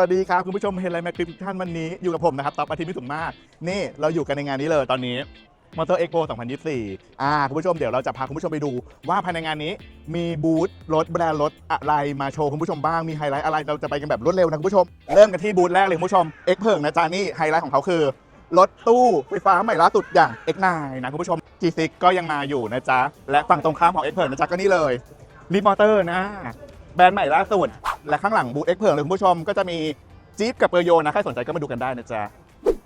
วัสดีครับ คุณผู้ชมเฮลไลแมคคลิปทุกท่านวันนี้อยู่กับผมนะครับต๊อบอาทิตย์มิถุนมาศนี่เราอยู่กันในงานนี้เลยตอนนี้มอเตอร์เอ็กโป2024 อ่า คุณผู้ชมเดี๋ยวเราจะพาคุณผู้ชมไปดูว่าภายในงานนี้มีบูธรถแบรนด์รถอะไรมาโชว์คุณผู้ชมบ้าง มีไฮไลท์อะไร เราจะไปกันแบบรวดเร็วนะคุณผู้ชม เริ่มกันที่บูธแรกเลยคุณผู้ชมเอ็กเพิงนะจ๊ะนี่ไฮไลท์ของเขาคือ รถตู้ไฟฟ้าใหม่ล่าสุดอย่าง X9 นะคุณผู้ชม G6 ก็ยังมาอยู่นะจ๊ะ และฝั่งตรงข้ามของ X เพิงนะจ๊ะก็นี่เลยรีมอเตอร์นะ รนด์ใหม่ล่าสุด และข้างหลังบูธ X เพิงเลยคุณผู้ชมก็จะมีจี๊ปกับเปอร์โยนะ ใครสนใจก็มาดูกันได้นะจ๊ะ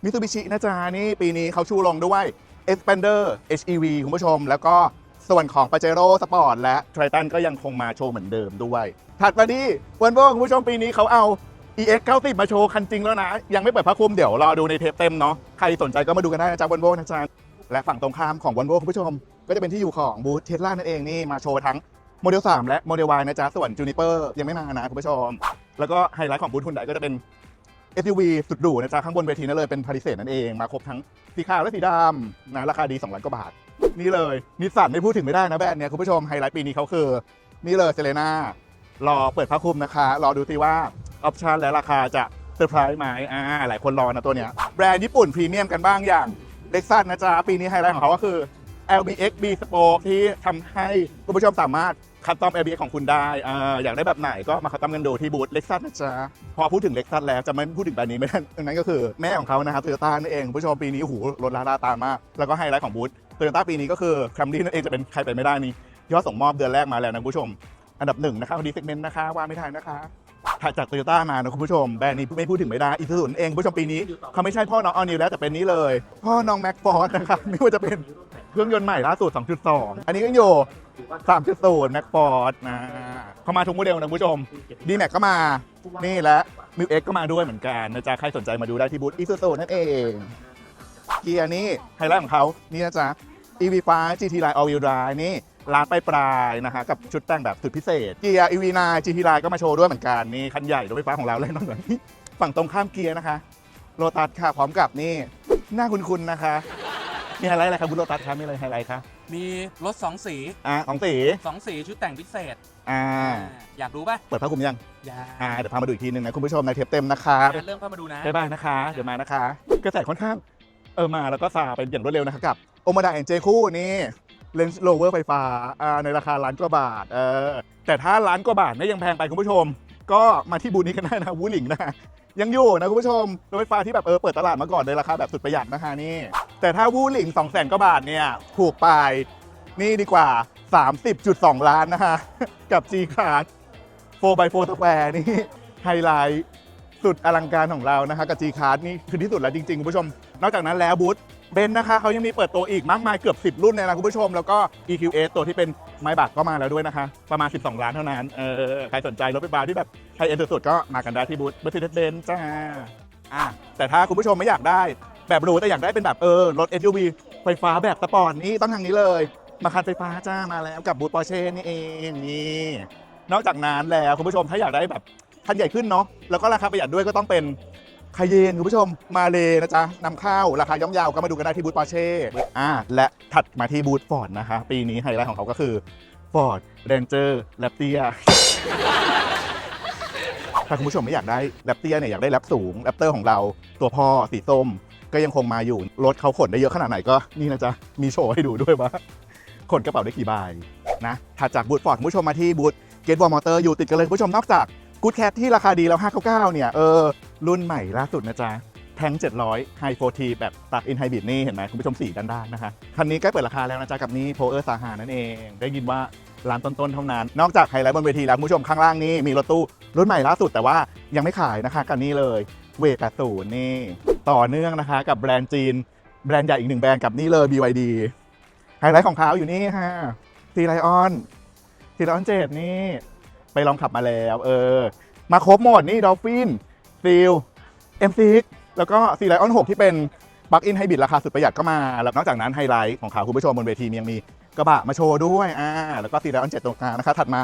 มิ t ูบิชินะจ๊ะนี่ปีนี้เขาชูลงด้วย Expander HEV คุณผู้ชม แล้วก็ส่วนของ Pajero Sport และ Triton ก็ยังคงมาโชว์เหมือนเดิมด้วย ถัดมาที่วันโบคุณผู้ชมปีนี้เขาเอา EX 90มาโชว์คันจริงแล้วนะ ยังไม่เปิดพระคุมเดี๋ยวรอดูในเทปเต็มเนาะใครสนใจก็มาดูกันได้นะจ๊ะวันโบนะจ๊ะและฝั่งตรงข้ามของวันโบคุณผู้ชม ก็จะเป็นที่อยู่ของบูธเทสลานั่นเองนี่มาโชว์ทั้ง โมเดล 3 และโมเดล Y นะจ๊ะ ส่วนจูนิเปอร์ยังไม่มานะคุณผู้ชม แล้วก็ไฮไลท์ของบูธคุณไดก็จะเป็น SUV สุดหรูนะจ๊ะ ข้างบนเวทีนั่นเลยเป็นพาริเศษนั่นเองมาครบทั้งสีขาวและสีดำนะราคาดี2ล้านกว่าบาท นี่เลยนิสสันไม่พูดถึงไม่ได้นะแบรนด์เนี้ยคุณผู้ชมไฮไลท์ปีนี้เขาคือ นี่เลยเซเลน่ารอเปิดผ้าคลุมนะคะ รอดูสิว่าออปชันและราคาจะเซอร์ไพรส์ไหมอ่าหลายคนรอนะตัวเนี้ยแบรนด์ญี่ปุ่นพรีเมียมกันบ้างอย่างเล็กซัสนะจ๊ะปีนี้ไฮไลท์ของเขาก็คือ LBX B Spoke ที่ทำให้คุณผู้ชมสามารถคัสตอม LBX ของคุณได้อ่าอยากได้แบบไหนก็มาคัสตอมกันดูที่บูธเล็กซัสนะจ๊ะ พอพูดถึงเล็กซัสแล้วจะไม่พูดถึงแบรนด์นี้ไม่ได้นั่นก็คือแม่ของเขานะครับโตโยต้านั่นเองคุณผู้ชมปีนี้โอ้โหรถลาลาตามมาก แล้วก็ไฮไลท์ของบูธโตโยต้าปีนี้ก็คือแคมรี่นั่นเองจะเป็นใครไปไม่ได้นี่ยอดส่งมอบเดือนแรกมาแล้วนะคุณผู้ชม อันดับหนึ่งนะคะพอดีเซกเมนต์นะคะว่าไม่ทันนะคะถัดจากโตโยต้ามานะคุณผู้ชมแบรนด์นี้ไม่พูดถึงไม่ได้อีซูซูเองคุณผู้ชมปีนี้เขาไม่ใช่พ่อน้องออนิวแล้วแต่เป็นนี้เลย พ่อน้องแม็กฟอร์ดนะครับไม่ว่าจะเป็น เครื่องยนต์ใหม่ล่าสุด 2.2 อันนี้ก็อยู่ 3.0แม็กฟอร์ดนะเขามาทุกโมเดลนะคุณผู้ชมดีแม็กก็มา นี่และมิวเอ็กก็มาด้วยเหมือนกันนะจ๊ะ ใครสนใจมาดูได้ที่บูธอีซูซูนั่นเอง เกียร์นี่ไฮไลท์ของเขานี่นะจ๊ะ EV5 GT Line All Wheel Drive นี่ร้านปลายๆนะคะกับชุดแต่งแบบสุดพิเศษเกียร์ EV9 GT Line ก็มาโชว์ด้วยเหมือนกันนี่คันใหญ่รถไฟฟ้าของเราเลยนอกจากนี้ฝั่งตรงข้ามเกียร์นะคะโ o ตัสค่ะพร้อมกับนี่หน้าคุณๆนะคะ มีไฮไลท์อะไรครับบุญโ o ตัสครับมีอะไรไฮไลท์คะมีรถ2สีอ่าของสี2สีชุดแต่งพิเศษอ่าอยากดูป่ะเปิดผ้าคลุมยังอยาอ่าเดี๋ยวพามาดูอีกทีหนึ่งนะคุณผู้ชมในเทปเต็มนะคะเริ่มเข้ามาดูนะบ๊ายบายนะคะ เดี๋ยวมานะคะ กระแสค่อนข้างเออมาแล้วก็ซาเป็นอย่างรวดเร็วนะคะกับโอมาดาเอ็นเจคู่นี่เลนส์โรเวอร์ไฟฟ้าอ่าในราคาล้านกว่าบาทเออแต่ถ้าล้านกว่าบาทเนี่ยยังแพงไปคุณผู้ชม ก็มาที่บูธนี้กันได้นะวูหลิงนะยังอยู่นะคุณผู้ชมรถไฟฟ้าที่แบบเออเปิดตลาดมาก่อนในราคาแบบสุดประหยัดนะคะนี่ แต่ถ้าวูหลิง2 0 0แสนกว่าบาทเนี่ย ถูกไปนี่ดีกว่า 30.2 ล้านนะคะกับ G Class 4x4 Square นี่ไฮไลท์สุดอลังการของเรานะคะกับ G Card นี่คือที่สุดแล้วจริงๆ คุณผู้ชม นอกจากนั้นแล้วบูธเบนนะคะเขายังมีเปิดตัวอีกมากมายเกือบ 10 รุ่นเลยนะคุณผู้ชม แล้วก็ EQS ตัวที่เป็นไม้บักก็มาแล้วด้วยนะคะ ประมาณ 12 ล้านเท่านั้น เออใครสนใจรถไฟฟ้าที่แบบไฮเอ็นสุดๆก็มากันได้ที่บูธ Mercedes-Benz จ้าอะแต่ถ้าคุณผู้ชมไม่อยากได้ แบบหรูแต่อยากได้เป็นแบบเออรถ SUV ไฟฟ้าแบบสปอร์ตนี่ต้องทางนี้เลย มาคันไฟฟ้าจ้ามาแล้วกับบูธปอร์เช่นี่เองนี่นอกจากนั้นแล้วคุณผู้ชมถ้าอยากได้แบบคันใหญ่ขึ้นเนาะแล้วก็ราคาประหยัดด้วยก็ต้องเป็นคาเยนคุณผู้ชมมาเลยนะจ๊ะนำเข้าราคาย่อมเยาวก็มาดูกันได้ที่บูธปอร์เช่อ่าและถัดมาที่บูธฟอร์ดนะคะ ปีนี้ไฮไลท์ของเขาก็คือ Ford Ranger r a p t i r ถ้าคุณผู้ชมไม่อยากได้แรปเตียเนี่ยอยากได้แรปสูงแรปเตอร์ของเราตัวพ่อสีส้ม ก็ยังคงมาอยู่ รถเขาขนได้เยอะขนาดไหนก็นี่นะจ๊ะ มีโชว์ให้ดูด้วยว่าขนกระเป๋าได้กี่ใบนะถัดจากบูธฟอร์ดคุณผู้ชมมาที่บูธเกตวอลมอเตอร์อยู่ติดกันเลยคุณผู้ชมนอกจากกูดแคทที่ราคาดีแล้ว 599 เนี่ย เออ รุ่นใหม่ล่าสุดนะจ๊ะ แทง700 High 4T แบบตัดอินไฮบริดนี่ เห็นไหมคุณผู้ชมสีด้านด้านๆนะคะ คันนี้ใกล้เปิดราคาแล้วนะจ๊ะ กับนี้โพเออร์สาหานั่นเอง ได้ยินว่าร้านต้นๆเท่านั้น นอกจากไฮไลท์บนเวทีแล้วคุณผู้ชมข้างล่างนี้มีรถตู้รุ่นใหม่ล่าสุดแต่ว่ายังไม่ขายนะคะกันนี้เลยเวท80นี่ ต่อเนื่องนะคะ กับแบรนด์จีน แบรนด์ใหญ่อีกหนึ่งแบรนด์กับนี่เลย BYD ไฮไลท์ของเขาอยู่นี่ค่ะซีไลออนซีไลออนเจ็ดนี่ ไปลองขับมาแล้ว เออ มาครบหมดนี่ดอลฟินฟิลเอ็มซิแล้วก็ซีไลออน6ที่เป็นปลั๊กอินไฮบริดราคาสุดประหยัดก็มา แล้วนอกจากนั้นไฮไลท์ของเขาคุณผู้ชมบนเวทียังมีกระบะมาโชว์ด้วยอ่าแล้วก็ซีไลออน7ตรงกลางนะคะถัดมา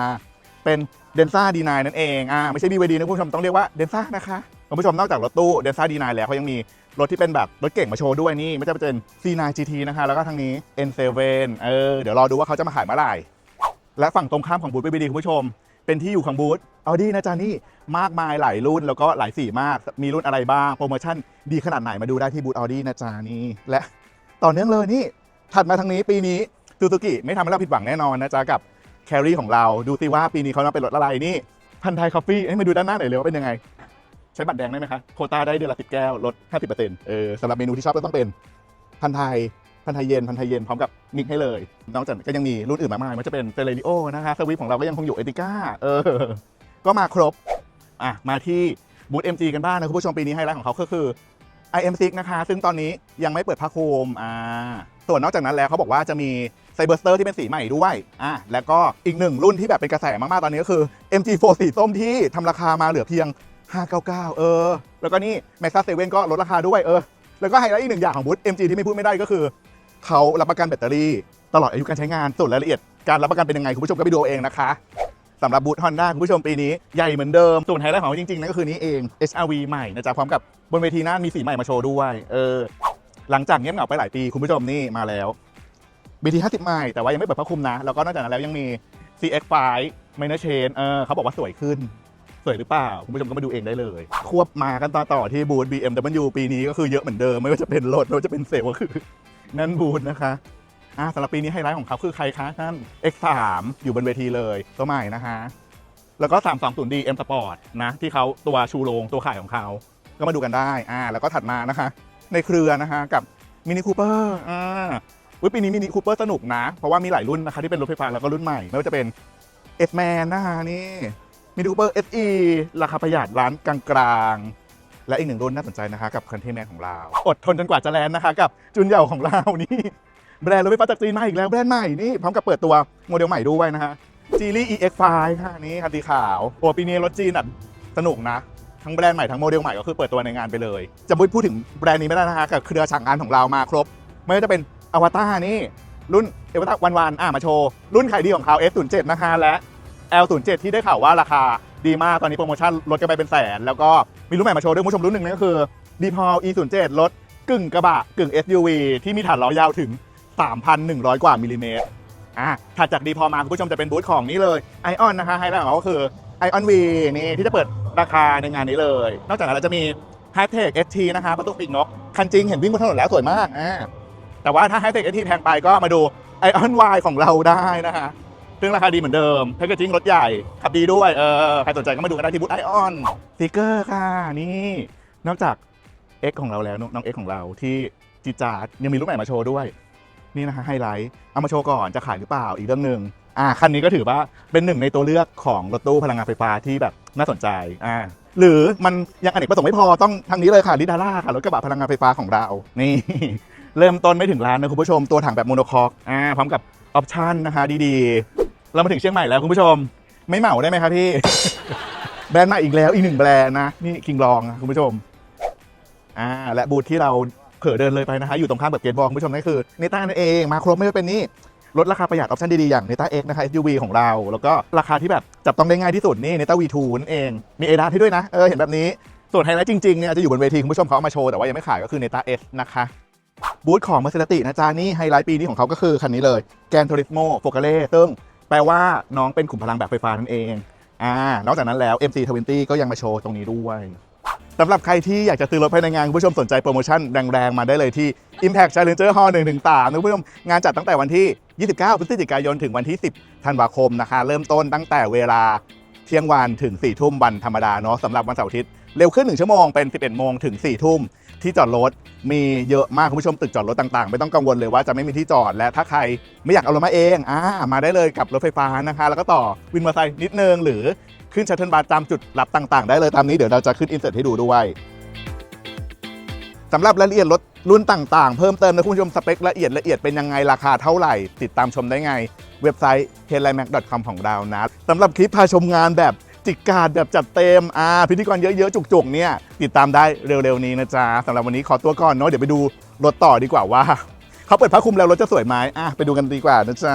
เป็นเดนซ่าดีนนั่นเองอ่าไม่ใช่ BYD นะคุณผู้ชมต้องเรียกว่าเดนซ่านะคะ คุณผู้ชมนอกจากรถตู้เดนซ่าดีนแล้วเขายังมีรถที่เป็นแบบรถเก่งมาโชว์ด้วยนี่ไม่ใช่เป็น C9 GT นะคะแล้วก็ทางนี้ N7 เออเดี๋ยวรอดูว่าเขาจะมาขายเมื่อไหร่และฝั่งตรงข้ามของบูธ BYD คุณผู้ชม เป็นที่อยู่ของบูธเอาดีนะจ๊ะนี่มากมายหลายรุ่นแล้วก็หลายสีมากมีรุ่นอะไรบ้าง โปรโมชั่นดีขนาดไหนมาดูได้ที่บูธออดี้นะจ๊ะนี่และต่อเนื่องเลยนี่ถัดมาทางนี้ปีนี้ซูซูกิไม่ทำให้เราผิดหวังแน่นอนนะจ๊ะกับแครี่ของเราดูสิว่าปีนี้เขาจะเป็นรถอะไรนี่พันไทยคอฟฟี่มาดูด้านหน้าหน่อยเลยว่าเป็นยังไง ใช้บัตรแดงได้ไหมคะโควต้าได้เดือนละสิบแก้วลด50%เออสำหรับเมนูที่ชอบก็ต้องเป็นพันไทยพันไทยเย็นพันไทยเย็นพร้อมกับมิกให้เลย นอกจากนั้นก็ยังมีรุ่นอื่นมากมายมันจะเป็นเซเลริโอนะคะสวิฟของเราก็ยังคงอยู่เอติก้าเออก็มาครบอะมาที่บูธ MG กันบ้างนะคุณผู้ชมปีนี้ไฮไลท์ของเขาก็คือ IM6 นะคะ ซึ่งตอนนี้ยังไม่เปิดผ้าโคมอ่าส่วนนอกจากนั้นแล้วเขาบอกว่าจะมีไซเบอร์สเตอร์ที่เป็นสีใหม่ด้วยอะแล้วก็อีกหนึ่งรุ่นที่แบบเป็นกระแสมาก ๆ ตอนนี้ก็คือ MG4 สีส้มที่ทำราคามาเหลือเพียง 599 เออ แล้วก็นี่ Maxa 7ก็ลดราคาด้วยเออ แล้วก็ไฮไลท์อีกหนึ่งอย่างของบูธ MG ที่ไม่พูดไม่ได้ก็คือ เขารับประกันแบตเตอรี่ตลอดอายุการใช้งานส่วนรายละเอียดการรับประกันเป็นยังไงคุณผู้ชมก็ไปดูเอาเองนะคะสำหรับบูธฮอนด้าคุณผู้ชมปีนี้ใหญ่เหมือนเดิมส่วนไฮไลท์ของเขาจริงๆนั่นก็คือนี้เอง HRV ใหม่นะจ๊ะพร้อมกับบนเวทีหน้ามีสีใหม่มาโชว์ด้วย เออ หลังจากเงียบเหงาไปหลายปีคุณผู้ชมนี่มาแล้ว BT 50ใหม่แต่ว่ายังไม่เปิดพระคุมนะ แล้วก็นอกจากนั้นแล้วยังมี CX5 Minor Chain เออเขาบอกว่าสวยขึ้น สวยหรือเปล่าคุณผู้ชมก็มาดูเองได้เลย ควบมากันต่อต่อที่บูธ BMW ปีนี้ก็คือเยอะเหมือนเดิม ไม่ว่าจะเป็นรถไม่ว่าจะเป็นเซลล์ก็คือนั่นบูธนะคะอ่าสำหรับปีนี้ไฮไลท์ของเขาคือใครคะนั่น X3 อยู่บนเวทีเลยตัวใหม่นะคะแล้วก็ 320D M Sport นะที่เขาตัวชูโรงตัวขายของเขาก็มาดูกันได้อ่าแล้วก็ถัดมานะคะ ในเครือนะคะกับมินิคูเปอร์อ่าปีนี้มินิคูเปอร์สนุกนะ เพราะว่ามีหลายรุ่นนะคะที่เป็นรถไฟฟ้าแล้วก็รุ่นใหม่ไม่ว่าจะเป็น S-Man นะคะนี่ มินิคูเปอร์ SE ราคาประหยัดร้านกลางๆ และอีกหนึ่งรุ่นน่าสนใจนะคะ กับคันเทแมนของเรา อดทนจนกว่าจะแลนด์นะคะ กับจุนเหย่าของเรานี่แบรนด์รถไฟฟ้าจากจีนมาอีกแล้วแบรนด์ใหม่นี่พร้อมกับเปิดตัวโมเดลใหม่ด้วยนะคะจีลี่ EX5 ค่ะนี่คันสีขาวโอ้ปีนี้รถจีนอะสนุกนะทั้งแบรนด์ใหม่ทั้งโมเดลใหม่ก็คือเปิดตัวในงานไปเลย จะไม่พูดถึงแบรนด์นี้ไม่ได้นะคะกับเครือฉางงานของเรามาครบ ไม่ว่าจะเป็นอวตารนี่รุ่นเอวตารวันวันอะมาโชว์ รุ่นขายดีของเขา S07 นะคะและ L07 ที่ได้ข่าวว่าราคาดีมาก ตอนนี้โปรโมชั่นลดกันไปเป็นแสน แล้วก็มีรุ่นใหม่มาโชว์ด้วยคุณผู้ชมรุ่นหนึ่งนั่นก็คือ d p a l E07 รถกึ่งกระบะกึ่ง SUV ที่มีฐานล้อยาวถึง 3,100 กว่ามิลลิเมตรอะถัดจากดีพอมาคุณผู้ชมจะเป็นบูธของนี้เลยไอออนนะคะไฮไลท์ของเขาก็คือไอออนวีนี่ที่จะเปิดราคาในงานนี้เลย นอกจากนั้นเราจะมีไฮเทคเอสทีนะคะประตูปีกนก คันจริงเห็นวิ่งบนถนนแล้วสวยมากอ่าแต่ว่าถ้าไฮเทคเอสทีแพงไปก็มาดูไอออนวของเราได้นะคะ ซึ่งราคาดีเหมือนเดิมแพคเกจิ้งรถใหญ่ ขับดีด้วย เออ ใครสนใจก็มาดูกันได้ที่บูธไอออนสติกเกอร์ค่ะ นี่ นอกจาก X ของเราแล้ว น้อง X ของเราที่จีจาร์ดยังมีรุ่นใหม่มาโชว์ด้วย นี่นะคะไฮไลท์ เอามาโชว์ก่อนจะขายหรือเปล่าอีกเรื่องหนึ่งอ่าคันนี้ก็ถือว่าเป็นหนึ่งในตัวเลือกของรถตู้พลังงานไฟฟ้าที่แบบน่าสนใจอ่าหรือมันยังอเนกประสงค์ไม่พอต้องทางนี้เลยค่ะลิดาร่าค่ะรถกระบะพลังงานไฟฟ้าของเรานี่ เริ่มต้นไม่ถึงล้านนะคุณผู้ชมตัวถังแบบโมโนคอกอ่าพร้อมกับออปชันนะคะดีๆ เรามาถึงเชียงใหม่แล้วคุณผู้ชม ไม่เหมาได้ไหมครับพี่ แบรนด์ใหม่อีกแล้วอีกหนึ่งแบรนด์นะ นี่คิงลองคุณผู้ชมอ่าและบูธที่เราเผลอเดินเลยไปนะคะอยู่ตรงข้ามแบบเกตบอลคุณผู้ชมนั่นคือเนต้านั่นเองมาครบไม่ว่าเป็นนี่ลดราคาประหยัดออปชั่นดีๆ อย่างเนต้าเอ็กนะคะ SUV ของเรา แล้วก็ราคาที่แบบจับต้องได้ง่ายที่สุดนี่เนต้า V2 นั่นเอง มีเอดาให้ด้วยนะ เออเห็นแบบนี้ ส่วนไฮไลท์จริงๆเนี่ยจะอยู่บนเวที คุณผู้ชมเขาเอามาโชว์ แต่ว่ายังไม่ขายก็คือเนต้าเอสนะคะบูธของมาเซราตินะจ๊ะนี่ไฮไลท์ปีนี้ของเขาก็คือคันนี้เลยแกนโทริสโมโฟกาเล่ซึ่ง แปลว่าน้องเป็นขุมพลังแบบไฟฟ้านั่นเองอ่านอกจากนั้นแล้ว MC20 ก็ยังมาโชว์ตรงนี้ด้วยสำหรับใครที่อยากจะซื้อรถภายในงาน คุณผู้ชมสนใจโปรโมชั่นแรงๆ มาได้เลยที่ Impact Challenger Hall 1ถึง3นะคุณผู้ชมงานจัดตั้งแต่วันที่ 29 พฤศจิกายน ถึงวันที่ 10 ธันวาคมนะคะ เริ่มต้นตั้งแต่เวลา เที่ยงวันถึง4ทุ่มวันธรรมดาเนาะสำหรับวันเสาร์อาทิตย์เร็วขึ้น 1 ชั่วโมงเป็น 11 โมงถึง4ทุ่มที่จอดรถมีเยอะมากคุณผู้ชมตึกจอดรถต่างๆ ไม่ต้องกังวลเลยว่าจะไม่มีที่จอดและถ้าใครไม่อยากเอารถมาเองอ่ามาได้เลยกับรถไฟฟ้านะคะ แล้วก็ต่อวินมอเตอร์ไซค์นิดนึงหรือขึ้นชัตเทิลบัสตามจุดรับต่างๆ ได้เลยตามนี้เดี๋ยวเราจะขึ้นอินเสิร์ตให้ดูด้วยสำหรับรายละเอียดรถรุ่นต่างๆ เพิ่มเติมนะคุณผู้ชมสเปคละเอียดละเอียดเป็นยังไงราคาเท่าไหร่ ติดตามชมได้ไง เว็บไซต์ h e a d l i n e m a c c o m ของเรานะสำหรับคลิปพาชมงานแบบจิกกาดแบบจัดเต็มอ่าพิธีกรเยอะ ๆ จุก ๆ เนี่ย ติดตามได้เร็ว ๆ นี้นะจ๊ะสำหรับวันนี้ขอตัวก่อนเนาะเดี๋ยวไปดูรถต่อดีกว่าว่า เขาเปิดผ้าคลุมแล้วรถจะสวยไหมอะไปดูกันดีกว่านะจ๊ะ